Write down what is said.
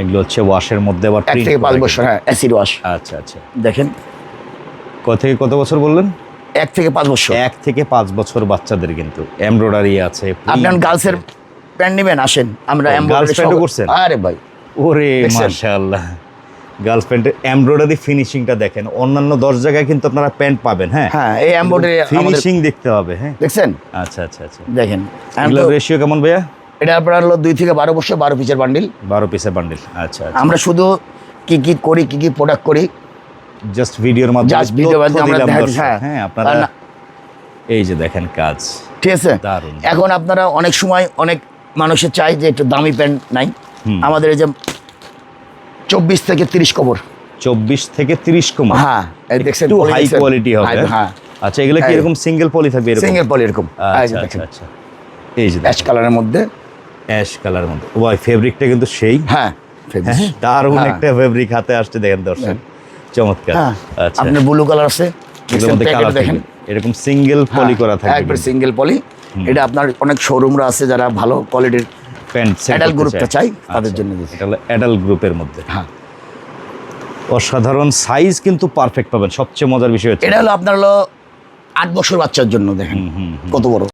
এগুলো হচ্ছে ওয়াশের মধ্যে আবার এক থেকে পাঁচ বছর হ্যাঁ অ্যাসিড ওয়াশ আচ্ছা আচ্ছা। দেখেন। কত থেকে কত বছর বললেন? এক থেকে পাঁচ বছর। এক থেকে পাঁচ বছর বাচ্চাদের কিন্তু। এমব্রয়ডারি আছে আপনার গার্লসের প্যান্ট নেবেন আসেন। আমরা girls করছেন? আরে ভাই। ওরে মাশাআল্লাহ। গার্লস প্যান্টের এমব্রয়ডারি ফিনিশিংটা দেখেন। অন্যান্য দশ জায়গায় কিন্তু আপনারা প্যান্ট পাবেন হ্যাঁ? হ্যাঁ এই এমব্রয়ডারি ফিনিশিং দেখতে হবে হ্যাঁ? দেখছেন? আচ্ছা আচ্ছা আচ্ছা। দেখেন রেশিও কেমন ভাইয়া? এটা আপনার হলো দুই থেকে বারো বছর বারো পিসের বান্ডিল বারো পিসের বান্ডিল আচ্ছা আচ্ছা। আমরা শুধু কি কি করি কি কি প্রোডাক্ট করি? জাস্ট ভিডিওর মাধ্যমে। হ্যাঁ। হ্যাঁ আপনারা এই যে দেখেন কাজ। ঠিক আছে? এখন আপনারা অনেক সময় অনেক মানুষের চাই যে একটু দামি প্যান্ট নাই। আমাদের এই যে চব্বিশ থেকে তিরিশ কবর। চব্বিশ থেকে তিরিশ কমা হ্যাঁ দেখছেন একটু হাই কোয়ালিটি হবে। হ্যাঁ। আচ্ছা এগুলো কি। এরকম সিঙ্গেল পলি থাকবে এরকম? সিঙ্গেল পলি এরকম। আচ্ছা আচ্ছা আচ্ছা। এই যে অ্যাশ কালারের মধ্যে অ্যাশ কালার মধ্যে ওয়াই ফেব্রিকটা কিন্তু সেই। হ্যাঁ হ্যাঁ দারুণ হ্যাঁ। একটা ফেব্রিক হাতে আসছে দেখেন দর্শক। চমৎকার। হ্যাঁ আচ্ছা। আপনার ব্লু কালার আছে দেখেন। এরকম সিঙ্গেল পলি করা থাকবে একবার সিঙ্গেল পলি এটা আপনার অনেক শোরুমরা আছে যারা ভালো কোয়ালিটির প্যান্ট Adult গ্রুপটা চাই, তাদের জন্য এটা হলো অ্যাডাল্ট গ্রুপের মধ্যে। হ্যাঁ। অসাধারণ সাইজ কিন্তু পারফেক্ট পাবেন। সবচেয়ে মজার বিষয় হচ্ছে এটা হলো আপনার হলো আট বছর বাচ্চার জন্য দেখেন। কত বড়?